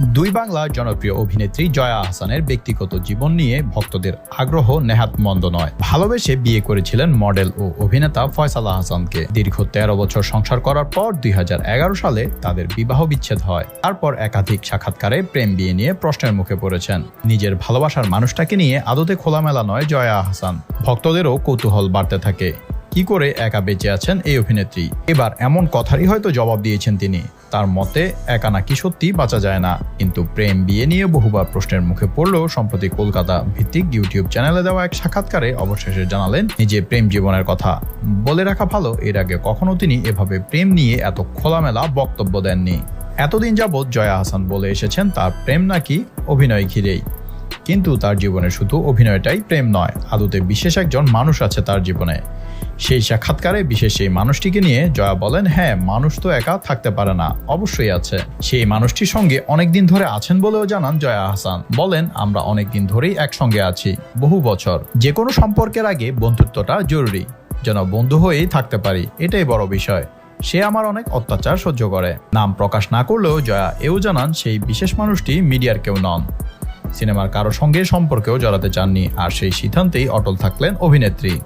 দুই বাংলার জনপ্রিয় অভিনেত্রী জয়া আহসানের ব্যক্তিগত জীবন নিয়ে ভক্তদের আগ্রহ নেহাত মন্দ নয়। ভালোবেসে বিয়ে করেছিলেন মডেল ও অভিনেতা ফয়সাল আহসানকে। দীর্ঘ তেরো বছর সংসার করার পর দুই হাজার এগারো সালে তাদের বিবাহ বিচ্ছেদ হয়। তারপর একাধিক সাক্ষাৎকারে প্রেম বিয়ে নিয়ে প্রশ্নের মুখে পড়েছেন। নিজের ভালোবাসার মানুষটাকে নিয়ে আদতে খোলামেলা নয় জয়া আহসান। ভক্তদেরও কৌতূহল বাড়তে থাকে। কি করে একা বেঁচে আছেন এই অভিনেত্রী? এবার এমন কথারই হয়তো জবাব দিয়েছেন তিনি। তার মতে, একা নাকি সত্যি বাঁচা যায় না। কিন্তু প্রেম বিয়ে নিয়ে বহুবার প্রশ্নের মুখে পড়লেও সম্প্রতি কলকাতা ভিত্তিক ইউটিউব চ্যানেলে দেওয়া এক সাক্ষাৎকারে অবশেষে জানালেন, নিজে প্রেম জীবনের কথা। বলে রাখা ভালো, এর আগে কখনো তিনি এভাবে প্রেম নিয়ে এত খোলামেলা বক্তব্য দেননি। এতদিন যাবৎ জয়া হাসান বলে এসেছেন, তার প্রেম নাকি অভিনয় ঘিরেই। কিন্তু তার জীবনে শুধু অভিনয়টাই প্রেম নয়, আদতে বিশেষ একজন মানুষ আছে তার জীবনে। সেই সাক্ষাৎকারে বিশেষ সেই মানুষটিকে নিয়ে জয়া বলেন হ্যাঁ মানুষ তো একা থাকতে পারে না, অবশ্যই আছে। সেই মানুষটির সঙ্গে অনেকদিন ধরে আছেন বলেও জানান জয়া হাসান। বলেন, আমরা অনেকদিন ধরেই একসঙ্গে আছি, বহু বছর। যে কোনো সম্পর্কের আগে বন্ধুত্বটা জরুরি, যেন বন্ধু হয়েই থাকতে পারি, এটাই বড় বিষয়। সে আমার অনেক অত্যাচার সহ্য করে। নাম প্রকাশ না করলেও জয়া এও জানান, সেই বিশেষ মানুষটি মিডিয়ার কেউ নন। সিনেমার কারও সঙ্গে সম্পর্কেও জড়াতে চাননি, আর সেই সিদ্ধান্তেই অটল থাকলেন অভিনেত্রী।